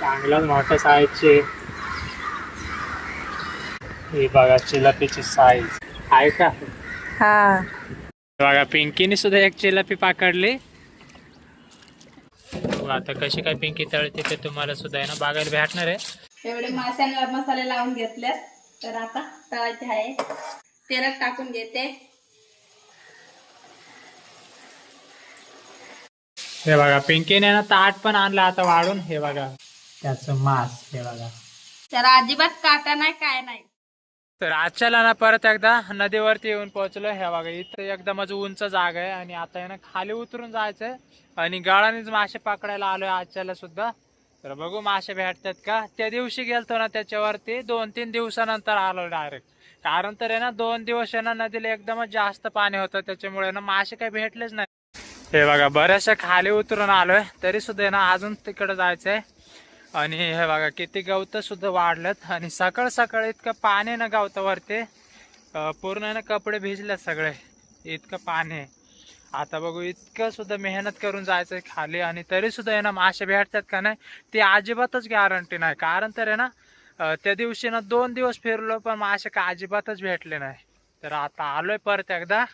चांगलाच मोठ्या साईजचे ही बघा चिलापीची साईज आहे का? हा. बघा पिंकीने सुद्धा एक चिलापी पकडली. आता कशी काय पिंकी तळते ते तुम्हाला सुद्धा आहे ना बघायला भेटणार आहे. एवढे माशांवर मसाले लावून घेतलेत तर आता तळायचे आहे. तेलात टाकून घेते. हे बघा पिंकीने ना ताट पण आणलं आता वाढून हे बघा. त्याचं मास हे बघा. त्याला अजिबात काटा नाही काय नाही. तर आजच्याला ना परत एकदा नदीवरती येऊन पोहोचलो हे बघा इथं एकदमच उंच जागा आहे आणि आता आहे ना खाली उतरून जायचंय. आणि गळानेच मासे पकडायला आलोय आजच्याला सुद्धा. तर बघू मासे भेटतात का? त्या दिवशी गेलतो ना त्याच्यावरती दोन तीन दिवसानंतर आलो डायरेक्ट कारण तर आहे ना दोन दिवस आहे ना नदीला एकदमच जास्त पाणी होतं. त्याच्यामुळे ना मासे काही भेटलेच नाही. हे बघा बऱ्याचशा खाली उतरून आलोय. तरी सुद्धा आहे ना अजून तिकडे जायचंय. आणि हे बघा किती गवतं सुद्धा वाढलेत आणि सकाळ सकाळ इतकं पाणी ना गवतावरती पूर्ण आहे ना कपडे भिजलेत सगळे. इतकं पाणी. आता बघू इतकं सुद्धा मेहनत करून जायचंय खाली. आणि तरी सुद्धा आहे ना मासे भेटतात का नाही ती अजिबातच गॅरंटी नाही. कारण तर आहे ना त्या दिवशी ना दोन दिवस फिरलो पण मासे का अजिबातच भेटले नाही. तर आता आलोय परत एकदा.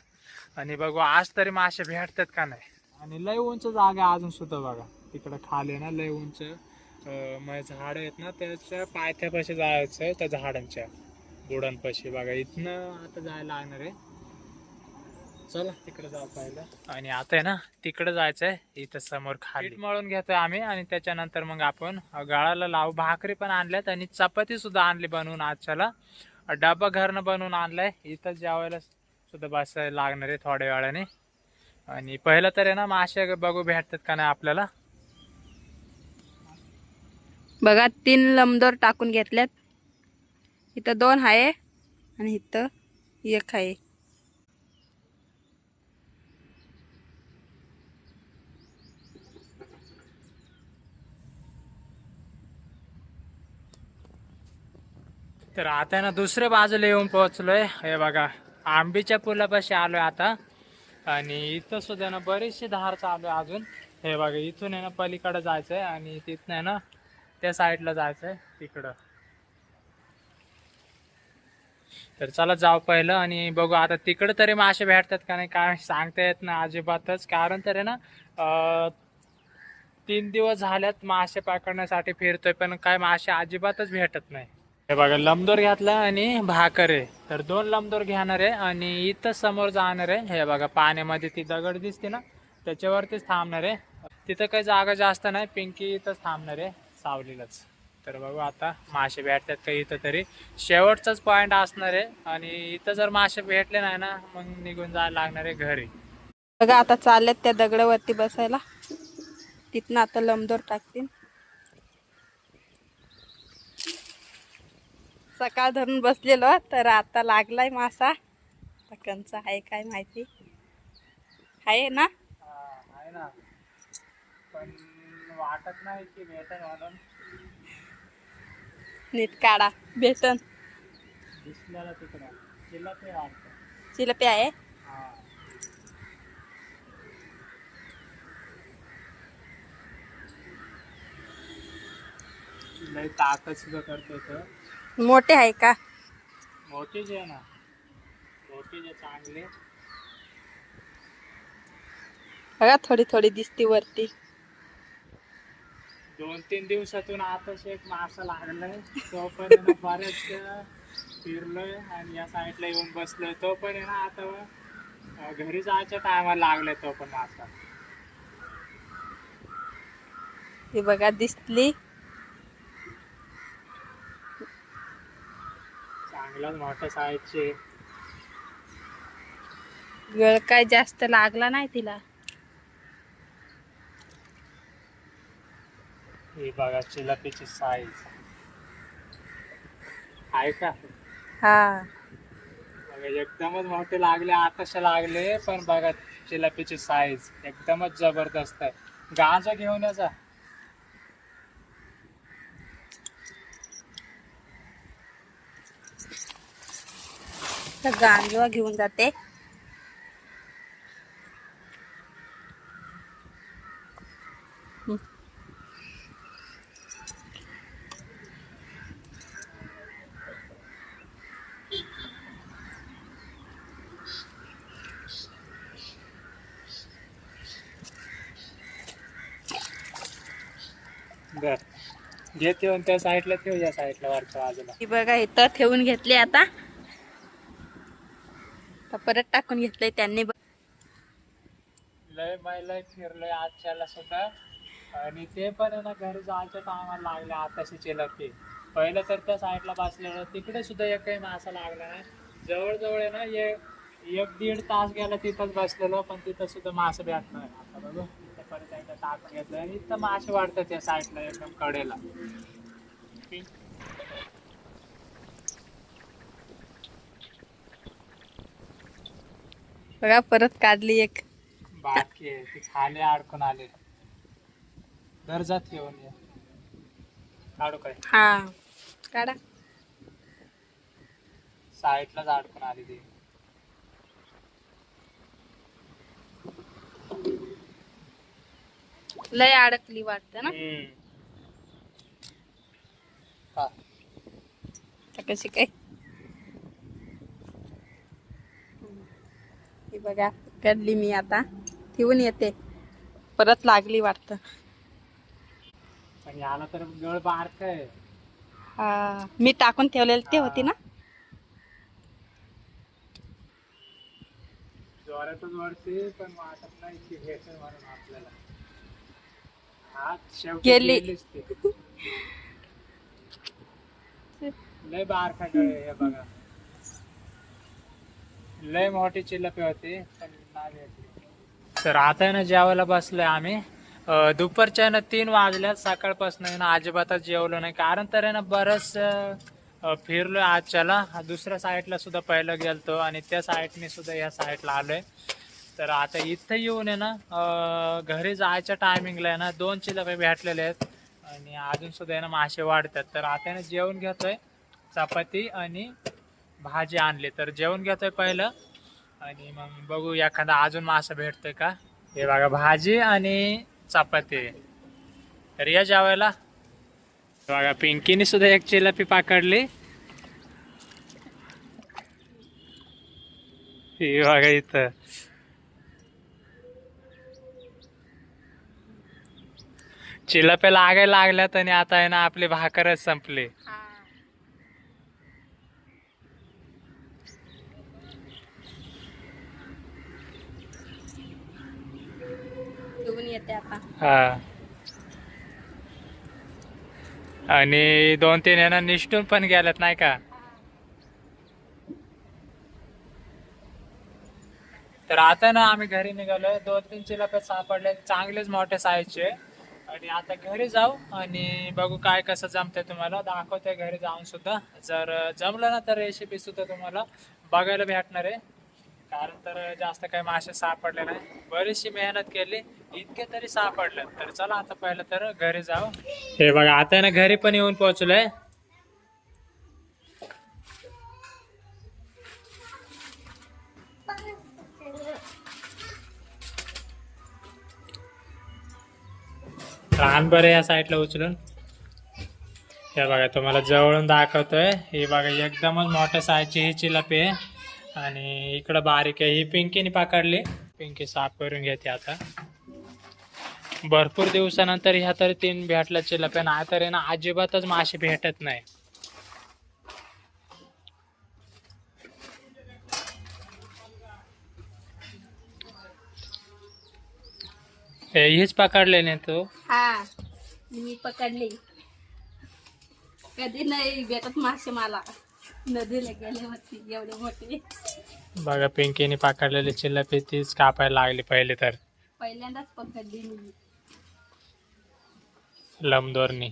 आणि बघू आज तरी मासे भेटतात का नाही. आणि लय उंच जागा अजून सुद्धा बघा. तिकडं खाली आहे ना लय उंच. मग झाड आहेत ना त्याच्या पायथ्यापाशी जायचं आहे त्या झाडांच्या बुडांपाशी बघा इथनं आता जायला लागणार आहे. चला तिकडे जाऊ पहिलं आणि आता आहे ना तिकडे जायचं आहे इथं समोर खाली. मळून घेतोय आम्ही आणि त्याच्यानंतर मग आपण गाळाला लावू. भाकरी पण आणल्यात आणि चपाती सुद्धा आणली बनवून आजच्याला. डबा घरनं बनवून आणलाय. इथं जेवायला सुद्धा बसायला लागणार आहे थोड्या वेळाने. आणि पहिलं तर आहे ना मासे बघू भेटतात का नाही आपल्याला. बघा तीन लंबदोर टाकून घेतल्यात. इथं दोन आहे आणि इथं एक आहे तर आता ना दुसऱ्या बाजूला येऊन पोहोचलोय. हे बघा आंबीच्या पुलापाशी आलोय आता. आणि इथं सुद्धा ना बरीचशी धार चालू आहे अजून. हे बघा इथून आहे ना पलीकडे जायचंय आणि तिथनं आहे ना त्या साईडला जायचंय तिकडं. तर चला जाऊ पहिलं आणि बघू आता तिकडं तरी मासे भेटतात का नाही काय सांगता येत ना अजिबातच. कारण तर आहे ना तीन दिवस झाल्यात मासे पकडण्यासाठी फिरतोय पण काय मासे अजिबातच भेटत नाही. हे बघा लंबदोर घेतला आणि भाकर आहे. तर दोन लंबदोर घेणार आहे आणि इथं समोर जाणार आहे. हे बघा पाण्यामध्ये ती दगड दिसते ना त्याच्यावरतीच थांबणार आहे. तिथं काही जागा जास्त नाही पिंकी इथंच थांबणार आहे. सावलीलाच. तर बघू आता मासे भेटतात का इथं तरी. शेवटचाच पॉईंट असणार आहे. आणि इथं जर मासे भेटले नाही ना मग निघून जायला लागणार आहे घरी. बघा आता चाललेत त्या दगडावरती बसायला. तिथनं आता लंबदोर टाकतील. सकाळ धरून बसलेलो तर आता लागलाय मासा. कंचा आहे काय माहिती. आहे ना? आहे ना. पण वाटत नाही की भेटेल म्हणून नीट काढा भेटन. दिसलेला तिकडं. ते वाटतं. चिलपी आहे? हा. लय ताकद सुद्धा करतो तर मोठे आहे का? मोठी जे आहे ना. मोठी जे चांगले. बघा थोडी थोडी दिसती वरती. दोन तीन दिवसातून आताच एक मासा लागलाय. तो पण आहे ना बरेच फिरलोय आणि या साईडला येऊन बसलोय. तो पण आहे ना आता घरी जायच्या टायमाला लागलाय तो पण मासा. ही बघा दिसली. चांगलाच मोठ्या साईजचे गळ काय जास्त लागला नाही तिला. ही बघा चिलापीची साईज आहे का? हा. बघा एकदमच मोठे लागले आताशे लागले पण बघा चिलापीची साईज एकदमच जबरदस्त आहे. गांजा घेऊन याचा गांजवा घेऊन जाते. येऊन त्या साईडला ठेव या साईडला वरच्या बाजूला ही बघा इथं ठेवून घेतली आता. आता परत टाकून घेतलंय त्यांनी लय मैल फिरलोय आजच्याला सुद्धा. आणि ते पण आहे ना घरी जायच्या टायमाला लागले आताशी चिलपी पहिलं तर त्या साईडला बसलेलं तिकडे सुद्धा एक काही मासा लागला नाही. जवळजवळ आहे ना एक एक दीड तास गेला तिथंच बसलेलो पण तिथं सुद्धा मासे भेटणार आता बघू. परत एकदा टाकून घेतलं. आणि इथं मासे वाढतात त्या साईडला एकदम कडेला. बघा परत काढली एक. बाकी आहे. ती खाली अडकून आले. दर जात येऊन ये. काढू काय? हा. काढा. साईडलाच अडकून आली ती. लय अडकली वाटतं ना. हा. कशी काय? ही बघा काढली मी आता. ठेवून येते. परत लागली वाटतं. पण याला तर गळ बारक आहे. हा मी टाकून ठेवलेली ते होती ना. जोरातच वरती पण वाटत नाही की भेटेल म्हणून आपल्याला. गेली. लय गळ आहे हे बघा. लय मोठी चिलपी होती तर आता ना जेवायला बसलोय आम्ही. दुपारच्या ना तीन वाजल्यात सकाळपासून ना अजिबातच जेवलो नाही. कारण तर ना बरंच अं, फिरलोय आजच्याला. दुसऱ्या साईडला सुद्धा पहिलं गेलतो आणि त्या साईडने सुद्धा या साईडला आलोय. तर आता इथं येऊन आहे ना घरी जायच्या टायमिंगला आहे ना दोन चिलपे भेटलेले आहेत. आणि अजून सुद्धा आहे ना मासे वाढतात. तर आता आहे ना जेवण घेतोय चपाती आणि भाजी आणली. तर जेवण घेतोय पहिलं. आणि मग बघू एखादा अजून मासा भेटतोय का? हे बघा भाजी आणि चपाती. तर या जेवायला. बघा पिंकीने सुद्धा एक चिलपी पाकडली. हे बघा इथं. चिलप्या लागायला लागल्यात आणि आता आहे ना आपली भाकरच संपली. हा. आणि दोन तीन यांना निष्ठून पण गेल्यात नाही का? तर आता ना आम्ही घरी निघालोय. दोन तीन चिलापे सापडले चांगलेच मोठे साईजचे आणि आता घरी जाऊ आणि बघू काय कसं जमतंय तुम्हाला. दाखवतोय घरी जाऊन सुद्धा. जर जमलं ना तर रेसिपी सुद्धा तुम्हाला बघायला भेटणार आहे. कारण तर जास्त काही मासे सापडले नाही. बरीचशी मेहनत केली. इतके तरी सापडले. तर चला आता पहिलं तर घरी जाऊ. हे बघा आता ना घरी पण येऊन पोहोचलोय. रान बरं या साईडला उचलून. हे बघा तुम्हाला जवळून दाखवतोय. हे बघा एकदमच मोठ्या साईजची ही चिलापी आहे. आणि इकडं बारीक आहे. ही पिंकीने पकडली. पिंकी साफ करून घेते आता. भरपूर दिवसानंतर ह्या तरी तीन भेटल्या चिलाप्या. नाही तर आहे ना अजिबातच मासे भेटत नाही. हे हीच पकडले नाही तू? हा मी पकडली. कधी नाही भेटत मासे मला. नदीला गेले होती एवढे मोठे. बघा पिंकीने पकडलेली चिल्लपी तीच कापायला लागली पहिले तर. पहिल्यांदाच पकडली मी. लंबदोरनी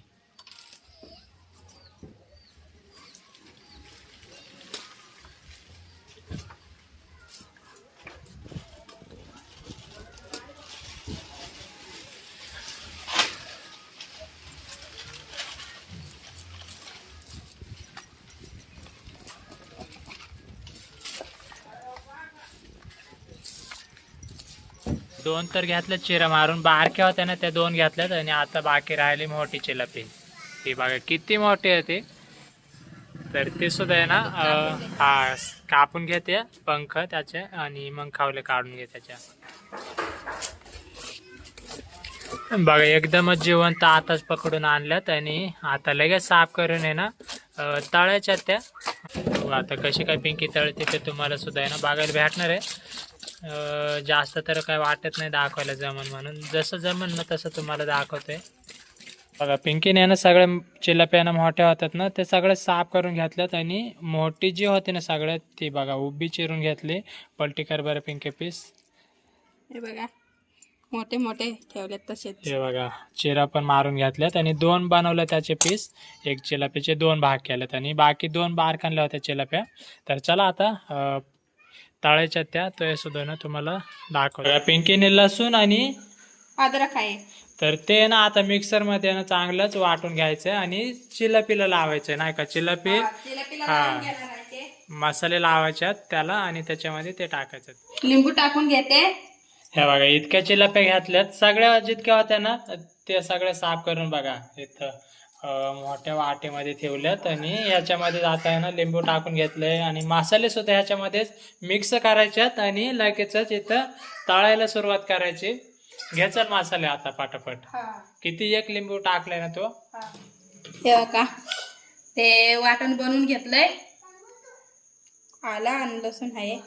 दोन तर घेतल्यात चिरा मारून बारक्या होत्या ना त्या दोन घेतल्यात आणि आता बाकी राहिली मोठी चिलपी. ही बघा किती मोठी आहे ती. तर ती सुद्धा आहे ना हा कापून घेते पंख त्याचे आणि मग खावले काढून घे त्याच्या. बघा एकदमच जिवंत आताच पकडून आणल्यात आणि आता लगेच साफ करून आहे ना तळायच्या त्या. आता कशी काय पिंकी तळते ते तुम्हाला सुद्धा आहे ना बघायला भेटणार आहे. जास्त तर काय वाटत नाही दाखवायला जमन म्हणून. जसं जमन ना तसं तुम्हाला दाखवतोय. बघा पिंकीने ना सगळ्या चिलाप्यानं मोठ्या होतात ना ते सगळे साफ करून घेतल्यात आणि मोठी जी होती ना सगळ्यात ती बघा उभी चिरून घेतली. पलटी कर बरं पिंके पीस. हे बघा मोठे मोठे ठेवलेत तसेच. हे बघा चिरा पण मारून घेतल्यात आणि दोन बनवले त्याचे पीस. एक चिलापीचे दोन भाग केलेत आणि बाकी दोन बारकांल्या होत्या चिलाप्या. तर चला आता तळायच्या त्या तो हे सुद्धा ना तुम्हाला दाखवतो पिंकीने लसूण आणि अद्रक आहे. तर ते ना आता मिक्सरमध्ये ना चांगलंच वाटून घ्यायचं आणि चिलापीला लावायचं नाही का? चिलापी हा. मसाले लावायच्यात त्याला आणि त्याच्यामध्ये ते टाकायचं. लिंबू टाकून घेते. हे बघा इतक्या चिलाप्या घेतल्यात. सगळ्या जितक्या होत्या ना ते सगळ्या साफ करून बघा इथं. मोठ्या वाटेमध्ये ठेवल्यात आणि ह्याच्यामध्ये आता आहे ना लिंबू टाकून घेतलंय आणि मसाले सुद्धा ह्याच्यामध्येच मिक्स करायच्यात आणि लगेचच इथं तळायला सुरुवात करायची. घ्यायचा मसाले आता पाटापट. किती एक लिंबू टाकलाय ना तो? हे. बघा ते वाटण बनवून घेतलंय. आला आणि लसूण आहे.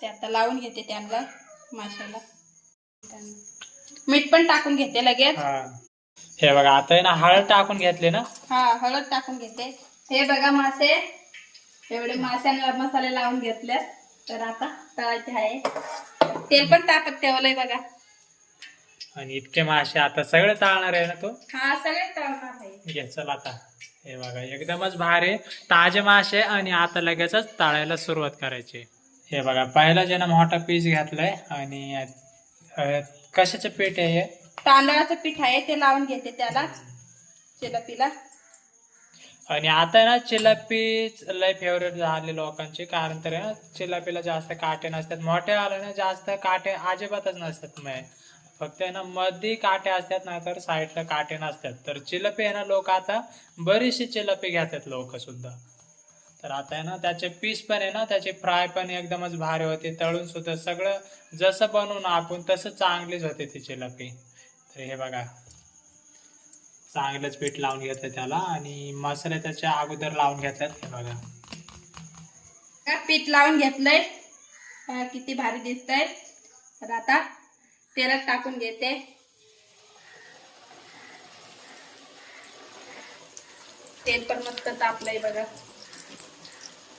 ते आता लावून घेते त्यांना माशाला मीठ पण टाकून घेते लगेच. हा बघा आता आहे ना हळद टाकून घेतले ना? हा हळद टाकून घेते. हे बघा मासे. एवढे माशांवर मसाले लावून घेतले. तर आता तळायचे आहे. तेल पण टाकत ठेवलंय बघा. आणि इतके मासे आता सगळे तळणार आहे ना तो? हा सगळे तळणार आहे. घे चल आता. हे बघा एकदमच भारी ताजे मासे आणि आता लगेचच तळायला सुरुवात करायची. हे बघा पहिला जे ना मोठा पीस घातलाय आणि कशाचं पीठ आहे हे? तांदळाचं पीठ आहे ते लावून घेते त्याला चिलपीला. आणि आता ना चिलपी लय फेवरेट झाले लोकांची कारण तर चिलपीला ना चिलापीला जास्त काटे नसतात. मोठे आले ना जास्त काटे अजिबातच नसतात मग फक्त ना मध्ये काटे असतात ना तर साईडला काटे नसतात. तर चिलपी आहे ना लोक आता बरीचशी चिलपी घेतात लोक सुद्धा. तर आता आहे ना त्याचे पीस पण आहे ना त्याचे फ्राय पण एकदमच भारी होते. तळून सुद्धा सगळं जसं बनवून आपण तसं चांगलीच होते ती चिलपी. तर हे बघा. चांगलंच पीठ लावून घेतलं त्याला आणि मसाले त्याच्या अगोदर लावून घेतल्यात हे बघा. पीठ लावून घेतलंय. किती भारी दिसतंय. तर आता तेलात टाकून घेते. तेल पण मस्त तापलंय बघा.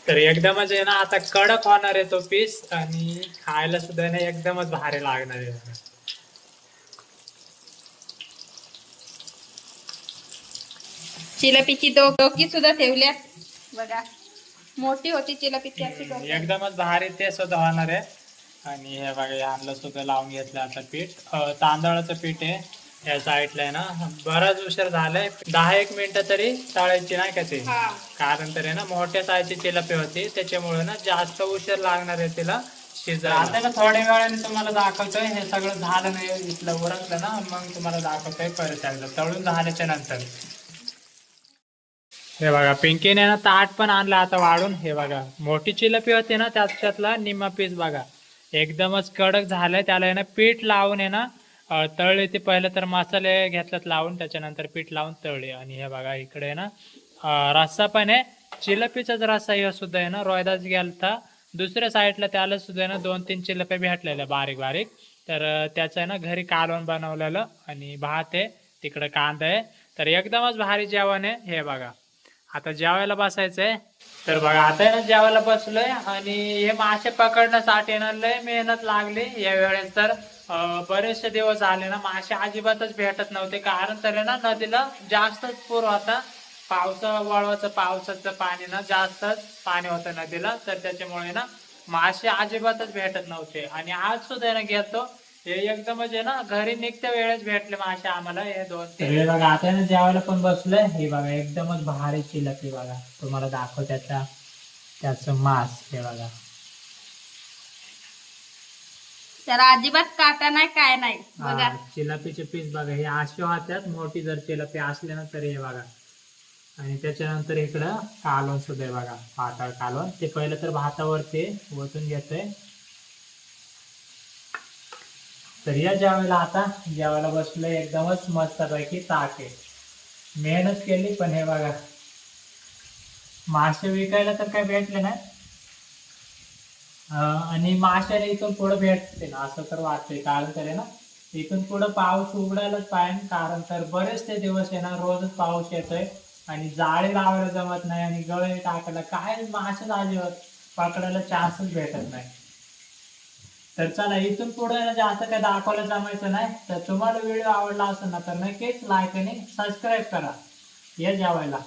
तर एकदमच आहे ना आता कडक होणार आहे तो पीस आणि खायला सुद्धा ना एकदमच भारी लागणार आहे. चिलपीची दो डोकी सुद्धा ठेवल्यात. बघा. मोठी होती चिलपी त्याची डोकी. एकदमच भारी ते सुद्धा होणार आहे. आणि हे बघा हे आणलं सुद्धा लावून घेतलं आता पीठ. तांदळाचं पीठ आहे. या साईडला आहे ना. बराच उशीर झालाय. दहा एक मिनिटं तरी तळायची नाही का ते? हा. कारण तर आहे ना मोठ्या साईजची चिलपी होती. त्याच्यामुळे ना जास्त उशीर लागणार आहे तिला शिजायला. आता ना थोड्या वेळाने तुम्हाला दाखवतोय. हे सगळं झालं नाही इथलं उरकलं ना मग तुम्हाला दाखवतोय परत एकदा. तळून झाल्याच्यानंतर. हे बघा पिंकीने ना ताट पण आणलं आता वाढून. हे बघा मोठी चिलपी होती ना त्याच्यातला निम्मा पीस बघा. एकदमच कडक झालंय त्याला आहे ना पीठ लावून आहे ना तळले ते पहिलं तर मसाले घेतल्यात लावून त्याच्यानंतर पीठ लावून तळले. आणि हे बघा इकडे ना रस्सा पण आहे. चिलपीचाच रस्सा हे सुद्धा आहे ना रोयदाच गेलता. दुसऱ्या साईडला त्याला सुद्धा आहे ना दोन तीन चिलप्या भेटलेल्या बारीक बारीक तर त्याचं आहे ना घरी कालवण बनवलेलं आणि भात आहे तिकडे कांदा आहे. तर एकदमच भारी जेवण आहे. हे बघा. आता जेवायला बसायचंय. तर बघा आता ना जेवायला बसलोय आणि हे मासे पकडण्यासाठी ना लय मेहनत लागली. या वेळेस तर बरेचसे दिवस झाले ना मासे अजिबातच भेटत नव्हते. कारण तर ना नदीला जास्तच पूर होता. पावसा वळवाचं पावसाचं पाणी ना जास्तच पाणी होतं नदीला. तर त्याच्यामुळे ना मासे अजिबातच भेटत नव्हते. आणि आज सुद्धा ना घेतो हे एकदमच आहे ना घरी निघत्या वेळेस भेटले मासे आम्हाला हे दोन तीन. हे बघा आता ना जेवायला पण बसलोय. हे बघा एकदमच भारी चिलपी बघा. तुम्हाला दाखव त्याचा त्याचं मास हे बघा. त्याला अजिबात काटा नाही काय नाही. बघा. हा, चिलापीचे पीस बघा हे असे होत्यात मोठी जर चिलापी असले ना तर हे बघा. आणि त्याच्यानंतर इकडं कालवण सुद्धा आहे बघा पातळ कालवण. ते पहिलं तर भातावरती ओतून घेतोय. तर या ज्यावेळेला आता जेवायला बसलो एकदमच मस्तपैकी ताक. आहे मेहनत केली पण हे बघा. मासे विकायला तर काही भेटले नाही. आणि माशाला इथून पुढे भेटते ना असं तर वाटतंय. कारण तर आहे ना इथून पुढे पाऊस उघडायलाच पाहिजे. कारण तर बरेच ते दिवस आहे ना रोजच पाऊस येतोय. आणि जाळे लावायला जमत नाही आणि गळे टाकायला काय मासेच अजिबात पकडायला चान्सच भेटत नाही. तर चला इथून पुढे म्हणजे जास्त काय दाखवायला जमायचं नाही. तर तुम्हाला व्हिडिओ आवडला असेल ना तर नक्कीच लाईक आणि सबस्क्राईब करा. या जेवायला.